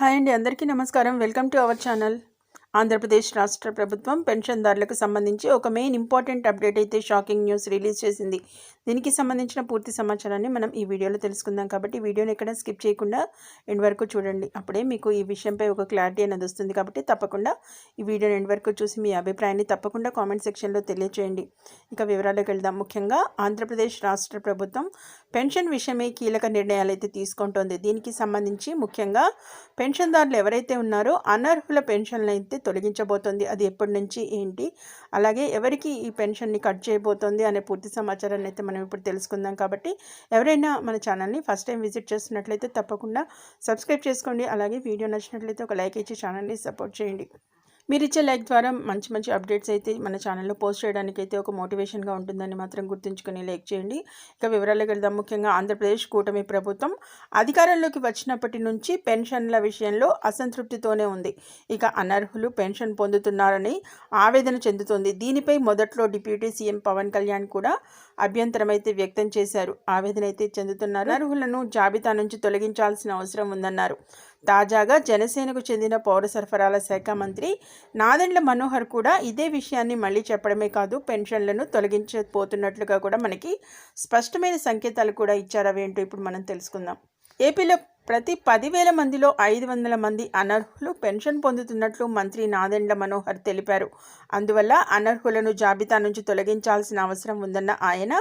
Hi అండి అందరికీ నమస్కారం. Welcome to our channel. Andhra Pradesh రాష్ట్ర ప్రభుత్వం పెన్షన్దారులకు సంబంధించి ఒక మెయిన్ ఇంపార్టెంట్ అప్డేట్ అయితే షాకింగ్ న్యూస్ రిలీజ్ చేసింది. దీనికి సంబంధించిన పూర్తి సమాచారాన్ని మనం ఈ వీడియోలో తెలుసుకుందాం కాబట్టి ఈ వీడియోని ఎక్కడ స్కిప్ చేయకుండా ఎండ్ వరకు చూడండి. అప్పుడే మీకు ఈ విషయంపై ఒక క్లారిటీ అనేది వస్తుంది కాబట్టి తప్పకుండా ఈ వీడియోని ఎండ్ వరకు చూసి మీ అభిప్రాయాన్ని తప్పకుండా కామెంట్ సెక్షన్లో తెలియచేయండి. ఇక వివరాలకు వెళ్దాం. ముఖ్యంగా ఆంధ్రప్రదేశ్ రాష్ట్ర ప్రభుత్వం పెన్షన్ విషయమే కీలక నిర్ణయాలు అయితే తీసుకుంటోంది. దీనికి సంబంధించి ముఖ్యంగా పెన్షన్దారులు ఎవరైతే ఉన్నారో అనర్హుల పెన్షన్లు అయితే తొలగించబోతోంది. అది ఎప్పటి నుంచి ఏంటి? అలాగే ఎవరికి ఈ పెన్షన్ని కట్ చేయబోతోంది అనే పూర్తి సమాచారాన్ని అయితే మనం ఇప్పుడు తెలుసుకుందాం కాబట్టి ఎవరైనా మన ఛానల్ని ఫస్ట్ టైం విజిట్ చేస్తున్నట్లయితే తప్పకుండా సబ్స్క్రైబ్ చేసుకోండి. అలాగే వీడియో నచ్చినట్లయితే ఒక లైక్ ఇచ్చి ఛానల్ని సపోర్ట్ చేయండి. మీరు ఇచ్చే లైక్ ద్వారా మంచి మంచి అప్డేట్స్ అయితే మన ఛానల్లో పోస్ట్ చేయడానికి అయితే ఒక మోటివేషన్గా ఉంటుందని మాత్రం గుర్తుంచుకొని లైక్ చేయండి. ఇక వివరాలకు వెళ్దాం. ముఖ్యంగా ఆంధ్రప్రదేశ్ కూటమి ప్రభుత్వం అధికారంలోకి వచ్చినప్పటి నుంచి పెన్షన్ల విషయంలో అసంతృప్తితోనే ఉంది. ఇక అనర్హులు పెన్షన్ పొందుతున్నారని ఆవేదన చెందుతోంది. దీనిపై మొదట్లో డిప్యూటీ సీఎం పవన్ కళ్యాణ్ కూడా అభ్యంతరం అయితే వ్యక్తం చేశారు. ఆవేదన అయితే చెందుతున్నారు. అనర్హులను జాబితా నుంచి తొలగించాల్సిన అవసరం ఉందన్నారు. తాజాగా జనసేనకు చెందిన పౌర సరఫరాల శాఖ మంత్రి నాదెండ్ల మనోహర్ కూడా ఇదే విషయాన్ని మళ్ళీ చెప్పడమే కాదు పెన్షన్లను తొలగించబోతున్నట్లుగా కూడా మనకి స్పష్టమైన సంకేతాలు కూడా ఇచ్చారు. అవేంటో ఇప్పుడు మనం తెలుసుకుందాం. ఏపీలో ప్రతి పదివేల మందిలో ఐదు వందల మంది అనర్హులు పెన్షన్ పొందుతున్నట్లు మంత్రి నాదెండ్ల మనోహర్ తెలిపారు. అందువల్ల అనర్హులను జాబితా నుంచి తొలగించాల్సిన అవసరం ఉందన్న ఆయన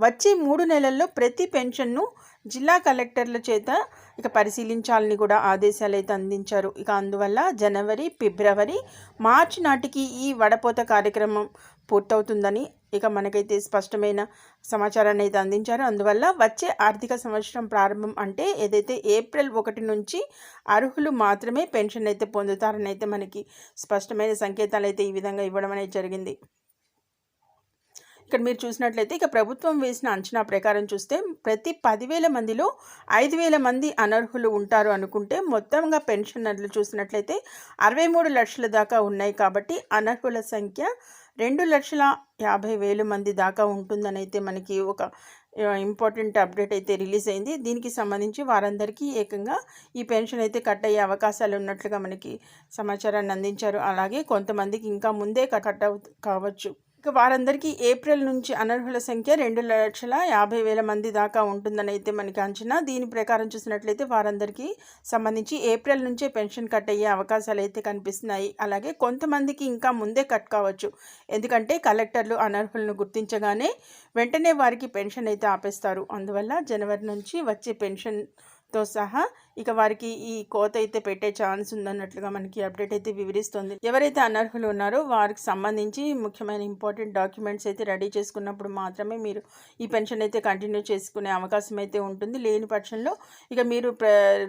వచ్చే మూడు నెలల్లో ప్రతి పెన్షన్ను జిల్లా కలెక్టర్ల చేత ఇక పరిశీలించాలని కూడా ఆదేశాలు అయితే అందించారు. ఇక అందువల్ల జనవరి ఫిబ్రవరి మార్చి నాటికి ఈ వడపోత కార్యక్రమం పూర్తవుతుందని ఇక మనకైతే స్పష్టమైన సమాచారాన్ని అయితే అందించారు. అందువల్ల వచ్చే ఆర్థిక సంవత్సరం ప్రారంభం అంటే ఏదైతే ఏప్రిల్ ఒకటి నుంచి అర్హులు మాత్రమే పెన్షన్ అయితే పొందుతారని అయితే మనకి స్పష్టమైన సంకేతాలు అయితే ఈ విధంగా ఇవ్వడం అనేది జరిగింది. ఇక్కడ మీరు చూసినట్లయితే ఇక ప్రభుత్వం వేసిన అంచనా ప్రకారం చూస్తే ప్రతి పదివేల మందిలో ఐదు వేల మంది అనర్హులు ఉంటారు అనుకుంటే మొత్తంగా పెన్షనర్లు చూసినట్లయితే అరవై మూడు లక్షల దాకా ఉన్నాయి కాబట్టి అనర్హుల సంఖ్య రెండు లక్షల యాభై వేలు మంది దాకా ఉంటుందని అయితే మనకి ఒక ఇంపార్టెంట్ అప్డేట్ అయితే రిలీజ్ అయింది. దీనికి సంబంధించి వారందరికీ ఏకంగా ఈ పెన్షన్ అయితే కట్ అయ్యే అవకాశాలు ఉన్నట్లుగా మనకి సమాచారాన్ని అందించారు. అలాగే కొంతమందికి ఇంకా ముందే కట్ అవు కావచ్చు. ఇక వారందరికీ ఏప్రిల్ నుంచి అనర్హుల సంఖ్య రెండు లక్షల యాభై వేల మంది దాకా ఉంటుందని అయితే మనకి అంచనా. దీని ప్రకారం చూసినట్లయితే వారందరికీ సంబంధించి ఏప్రిల్ నుంచే పెన్షన్ కట్ అయ్యే అవకాశాలు అయితే కనిపిస్తున్నాయి. అలాగే కొంతమందికి ఇంకా ముందే కట్ కావచ్చు. ఎందుకంటే కలెక్టర్లు అనర్హులను గుర్తించగానే వెంటనే వారికి పెన్షన్ అయితే ఆపేస్తారు. అందువల్ల జనవరి నుంచి వచ్చే పెన్షన్ తో సహా ఇక వారికి ఈ కోత అయితే పెట్టే ఛాన్స్ ఉందన్నట్లుగా మనకి అప్డేట్ అయితే వివరిస్తుంది. ఎవరైతే అనర్హులు ఉన్నారో వారికి సంబంధించి ముఖ్యమైన ఇంపార్టెంట్ డాక్యుమెంట్స్ అయితే రెడీ చేసుకున్నప్పుడు మాత్రమే మీరు ఈ పెన్షన్ అయితే కంటిన్యూ చేసుకునే అవకాశం అయితే ఉంటుంది. లేని పక్షంలో ఇక మీరు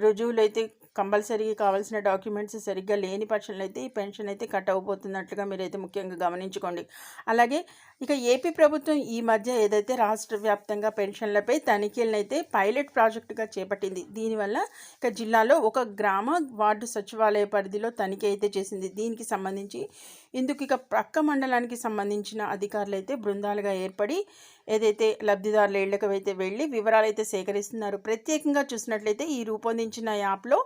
రుజువులు అయితే కంపల్సరీ కావాల్సిన డాక్యుమెంట్స్ సరిగ్గా లేని పక్షంలో అయితే ఈ పెన్షన్ అయితే కట్ అవ్వబోతున్నట్లుగా మీరైతే ముఖ్యంగా గమనించుకోండి. అలాగే ఇక ఏపీ ప్రభుత్వం ఈ మధ్య ఏదైతే రాష్ట్ర వ్యాప్తంగా పెన్షన్లపై తనిఖీలను అయితే పైలట్ ప్రాజెక్టుగా చేపట్టింది. దీనివల్ల ఇక జిల్లాలో ఒక గ్రామ వార్డు సచివాలయ పరిధిలో తనిఖీ అయితే చేసింది. దీనికి సంబంధించి ఇందుకు ఇక ప్రక్క మండలానికి సంబంధించిన అధికారులు అయితే బృందాలుగా ఏర్పడి ఏదైతే లబ్ధిదారుల ఇళ్ళకు అయితే వెళ్ళి వివరాలు అయితే సేకరిస్తున్నారు. ప్రత్యేకంగా చూసినట్లయితే ఈ రూపొందించిన యాప్లో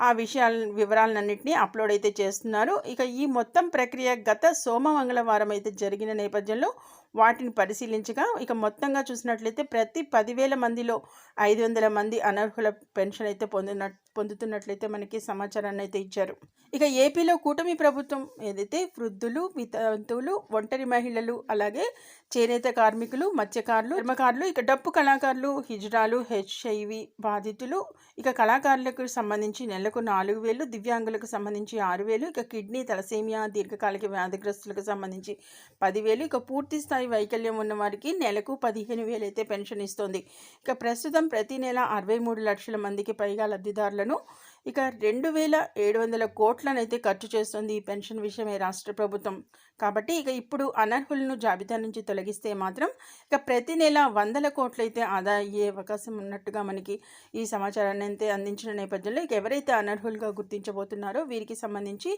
ఆ విషయాల వివరాలన్నింటినీ అప్లోడ్ అయితే చేస్తున్నారు. ఇక ఈ మొత్తం ప్రక్రియ గత సోమ మంగళవారం అయితే జరిగిన నేపథ్యంలో వాటిని పరిశీలించగా ఇక మొత్తంగా చూసినట్లయితే ప్రతి పదివేల మందిలో ఐదు వందల మంది అనర్హుల పెన్షన్ అయితే పొందిన పొందుతున్నట్లయితే మనకి సమాచారాన్ని అయితే ఇచ్చారు. ఇక ఏపీలో కూటమి ప్రభుత్వం ఏదైతే వృద్ధులు వితంతువులు ఒంటరి మహిళలు అలాగే చేనేత కార్మికులు మత్స్యకారులు కర్మకారులు ఇక డప్పు కళాకారులు హిజ్రాలు హెచ్ఐవి బాధితులు ఇక కళాకారులకు సంబంధించి నెలకు నాలుగు వేలు దివ్యాంగులకు సంబంధించి ఆరు వేలు ఇక కిడ్నీ తలసేమియా దీర్ఘకాలిక వ్యాధిగ్రస్తులకు సంబంధించి పదివేలు ఇక పూర్తి స్థాయి వైకల్యం ఉన్న వారికి నెలకు పదిహేను వేలు అయితే పెన్షన్ ఇస్తోంది. ఇక ప్రస్తుతం ప్రతి నెల అరవై మూడు లక్షల మందికి పైగా లబ్ధిదారులను ఇక రెండు వేల ఏడు వందల కోట్లనైతే ఖర్చు చేస్తుంది ఈ పెన్షన్ విషయమే రాష్ట్ర ప్రభుత్వం. కాబట్టి ఇక ఇప్పుడు అనర్హులను జాబితా నుంచి తొలగిస్తే మాత్రం ఇక ప్రతి నెల వందల కోట్లయితే ఆదా అయ్యే అవకాశం ఉన్నట్టుగా మనకి ఈ సమాచారాన్ని అయితే అందించిన నేపథ్యంలో ఇక ఎవరైతే అనర్హులుగా గుర్తించబోతున్నారో వీరికి సంబంధించి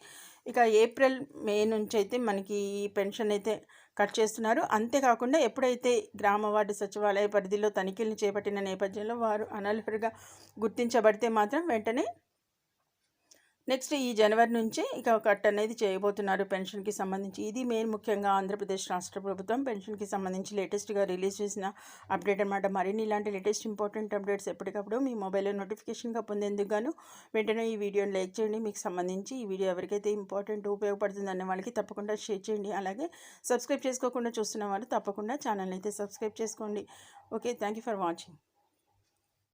ఇక ఏప్రిల్ మే నుంచి అయితే మనకి ఈ పెన్షన్ అయితే కట్ చేస్తున్నారు. అంతేకాకుండా ఎప్పుడైతే గ్రామ వార్డు సచివాలయ పరిధిలో తనిఖీలను చేపట్టిన నేపథ్యంలో వారు అనర్హులుగా గుర్తించబడితే మాత్రం వెంటనే నెక్స్ట్ ఈ జనవరి నుంచే ఇక కట్ అనేది చేయబోతున్నారు పెన్షన్కి సంబంధించి. ఇది మెయిన్ ముఖ్యంగా ఆంధ్రప్రదేశ్ రాష్ట్ర ప్రభుత్వం పెన్షన్కి సంబంధించి లేటెస్ట్గా రిలీజ్ చేసిన అప్డేట్ అనమాట మరిన్ని ఇలాంటి లేటెస్ట్ ఇంపార్టెంట్ అప్డేట్స్ ఎప్పటికప్పుడు మీ మొబైల్లో నోటిఫికేషన్గా పొందేందుకు గాను వెంటనే ఈ వీడియోని లైక్ చేయండి. మీకు సంబంధించి ఈ వీడియో ఎవరికైతే ఇంపార్టెంట్ ఉపయోగపడుతుంది అనే వాళ్ళకి తప్పకుండా షేర్ చేయండి. అలాగే సబ్స్క్రైబ్ చేసుకోకుండా చూస్తున్న వాళ్ళు తప్పకుండా ఛానల్ అయితే సబ్స్క్రైబ్ చేసుకోండి. Okay thank you for watching.